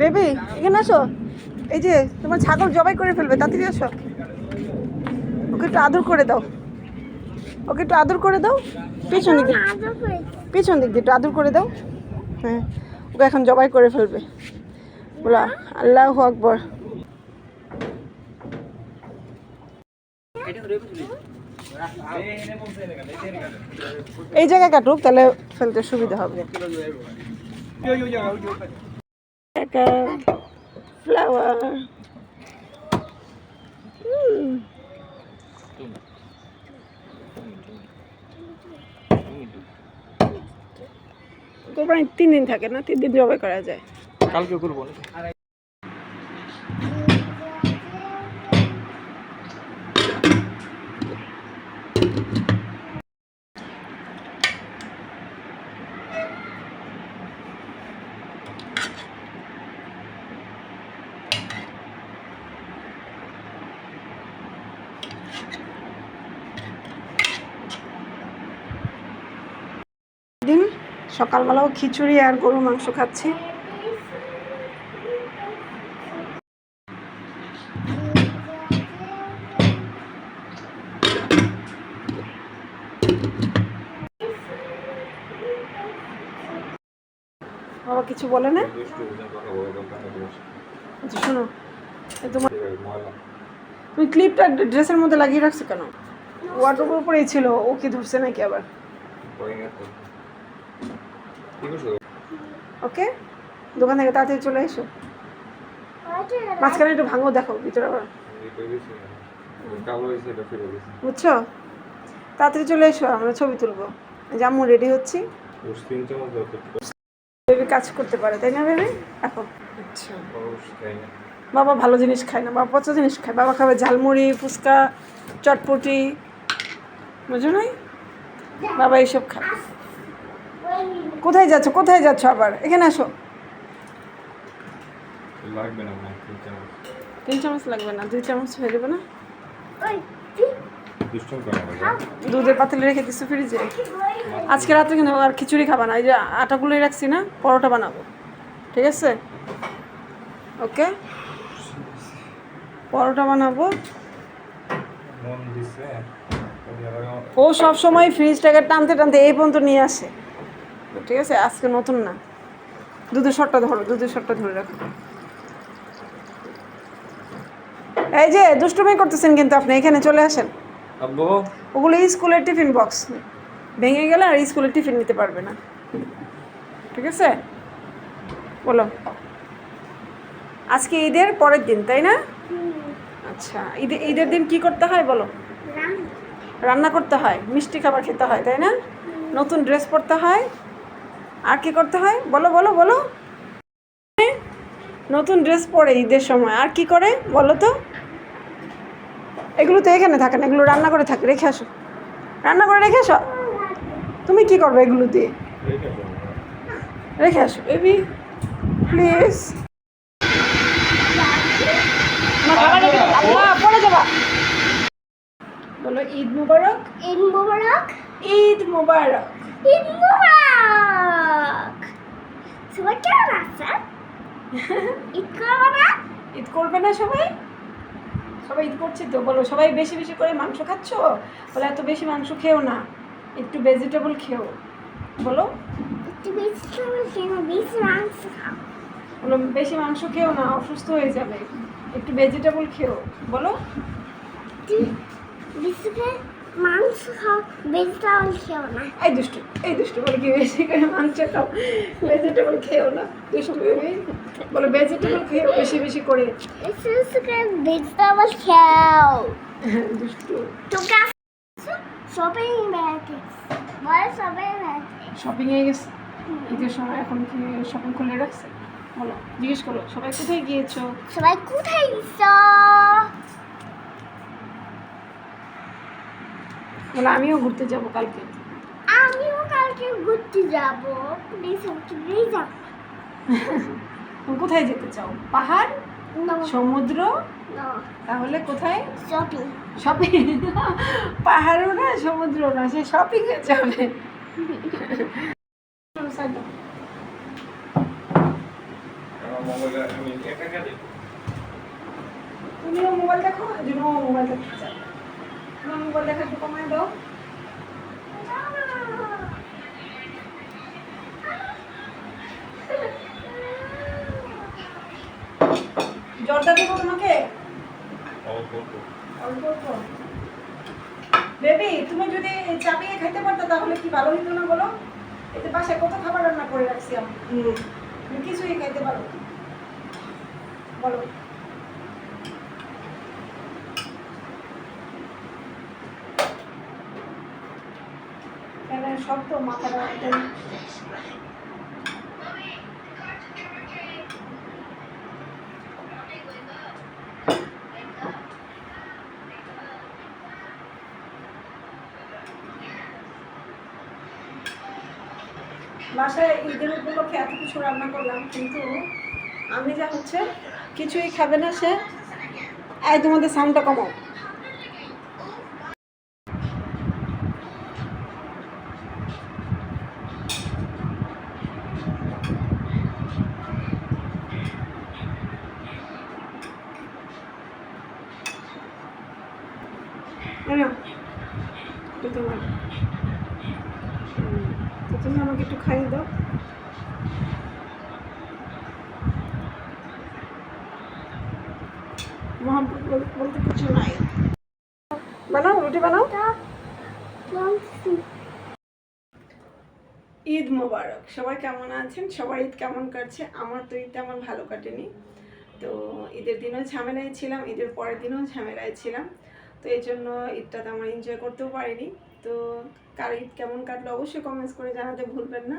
Baby, এখানে আসো। এই যে, তোমার ছাগল জবাই করে ফেলবে, তাড়াতাড়ি আসো। ওকে একটু আদর করে দাও। ওকে একটু আদর করে দাও। পিছন দিক পিছন দিক দিয়ে একটু আদর করে দাও। হ্যাঁ ওকে এখন জবাই করে ফেলবে। বলা আল্লাহ আকবর। এই জায়গায় কাটুক, তাহলে ফেলতে সুবিধা হবে। একটা ফ্লাওয়ার কোরবানি তিন দিন থাকে না তিন দিন জবাই করা যায় কালকে করব দিন সকালবেলাও খিচুড়ি আর গরু মাংস খাচ্ছি। বাবা কিছু বলে না? আচ্ছা শোনো তোমার তুমি ক্লিপটা ড্রেসের মধ্যে লাগিয়ে রাখছো কেন? ওয়াটার উপরেই ছিল ও কি ধরছে নাকি আবার? ওকে দোকান থেকে তাড়াতাড়ি চলে এসো। মাঝখানে একটু ভাঙো দেখো ভিতরে আবার। বুঝছ? তাড়াতাড়ি চলে এসো আমরা ছবি তুলবো। জামু রেডি হচ্ছি। বেবি কাজ করতে পারে তাই না বেবি এখন আচ্ছা। বাবা ভালো জিনিস খায় না বাবা পচা জিনিস খায় বাবা খাবে ঝালমুড়ি ফুচকা চটপটি বুঝো নাই? বাবা এইসব খায়। কোথায় যাচ্ছ কোথায় যাচ্ছ আবার? এখানে আসো। লাগবে না তিন চামচ। লাগবে না দুই চামচ হয়ে যাবে না? দুধের পাতিলে রেখে দিচ্ছি ফ্রিজে। আজকে রাত্রে কিন্তু আর খিচুড়ি খাবা না এই যে আটাগুলোই রাখছি না পরোটা বানাবো। ঠিক আছে? ওকে? পরোটা বানাবো। ও সব সময় ফ্রিজটাকে টানতে টানতে এই পর্যন্ত নিয়ে আসে। ঠিক আছে আজকে নতুন না। দুধের শটটা ধরো দুধের শটটা ধরে রাখো। এই যে দুষ্টুমি করতেছেন কিন্তু আপনি এখানে চলে আসেন। আব্বু? ওগুলো স্কুলের টিফিন বক্স। ভেঙে গেলে আর স্কুলের টিফিন নিতে পারবে না। ঠিক আছে? বলো। আজকে ঈদের পরের দিন, তাই না? আচ্ছা ঈদের ঈদের দিন কি করতে হয় বলো? রান্না করতে হয়, মিষ্টি খাবার খেতে হয়, তাই না? নতুন ড্রেস পরতে হয়। আর কি করতে হয়? বলো বলো বলো। নতুন ড্রেস পরে ঈদের সময়, আর কি করে বলো তো? এগুলো তো এখানে থাকে না, এগুলো রান্না করে থাকে, রেখে আসো। রান্না করে রেখে আসো? তুমি কি করবে এগুলো দিয়ে? রেখে আসো বেবি প্লিজ বলো ঈদ মুবারক? ঈদ মুবারক। ঈদ মুবারক। ঈদ মুবারক। সবাই কেমন আছেন? ঈদ করব না? ঈদ করবে না সবাই? সবাই ঈদ করছে তো বলো সবাই বেশি বেশি করে মাংস খাচ্ছ? বলে এত বেশি মাংস খেও না একটু ভেজিটেবল খেও। বলো। একটু বেশি মাংস খাও। বলো বেশি মাংস খেও না অসুস্থ হয়ে যাবে। একটু ভেজিটেবল খেও বলো। মাংস খাও ভেজিটেবল খেও না। এই দুষ্টু এই দুষ্টু বলে কি বেশি করে মাংস খাও? ভেজিটেবল খেও না দুষ্টু বলো ভেজিটেবল খেও বেশি বেশি করে। ভেজিটেবল খাও। দুষ্টু। তোকে শপিং বেড়াতে বলে শপিং বেড়াতে শপিংয়ে গেছে? ঈদের সময় এখন কি শপিং খুলে রাখছে? বলো জিজ্ঞেস করো সবাই কোথায় গিয়েছো? সবাই কোথায় গেছ বলো আমিও ঘুরতে যাব কালকে। আমিও কালকে ঘুরতে যাব। প্লিজ আমাকে নিয়ে যাও তুমি কোথায় যেতে চাও? পাহাড়? সমুদ্র? তাহলে কোথায়? শপিং শপিং পাহাড়ও না সমুদ্র না সে শপিংয়ে যাবে মোবাইলে আমি একা একা দেখি তুমিও মোবাইল দেখো এই মোবাইল দেখতে চায়। তোমার মোবাইল দেখা একটু কমায় দাও। জর্দা দেবো তোমাকে? অল্প বেবি তুমি যদি চাপিয়ে খেতে পারতো তাহলে কি ভালো হতো না বলো? এতে বাসায় কত খাবার রান্না করে রাখছি আমি? তুমি কিছুই খাইতে পারো বলো। সব তো মাথাটা বাসায় ঈদের উপলক্ষে এত কিছু রান্না করলাম, কিন্তু আমি যা হচ্ছে কিছুই খাবে না সে। এই তোমাদের সাউন্ডটা কমাও। তুমি আমাকে একটু খাইয়ে দাও। বল- বলতে কিছু নাই বানাও রুটি বানাও ঈদ মোবারক সবাই কেমন আছেন? সবার ঈদ কেমন কাটছে? আমার তো ঈদ তেমন ভালো কাটেনি। তো ঈদের দিনও ঝামেলায় ছিলাম, ঈদের পরের দিনও ঝামেলায় ছিলাম। তো এই জন্য ঈদটা তো তেমন এনজয় করতেও পারিনি। তো কার ঈদ কেমন কাটলো অবশ্যই কমেন্টস করে জানাতে ভুলবেন না।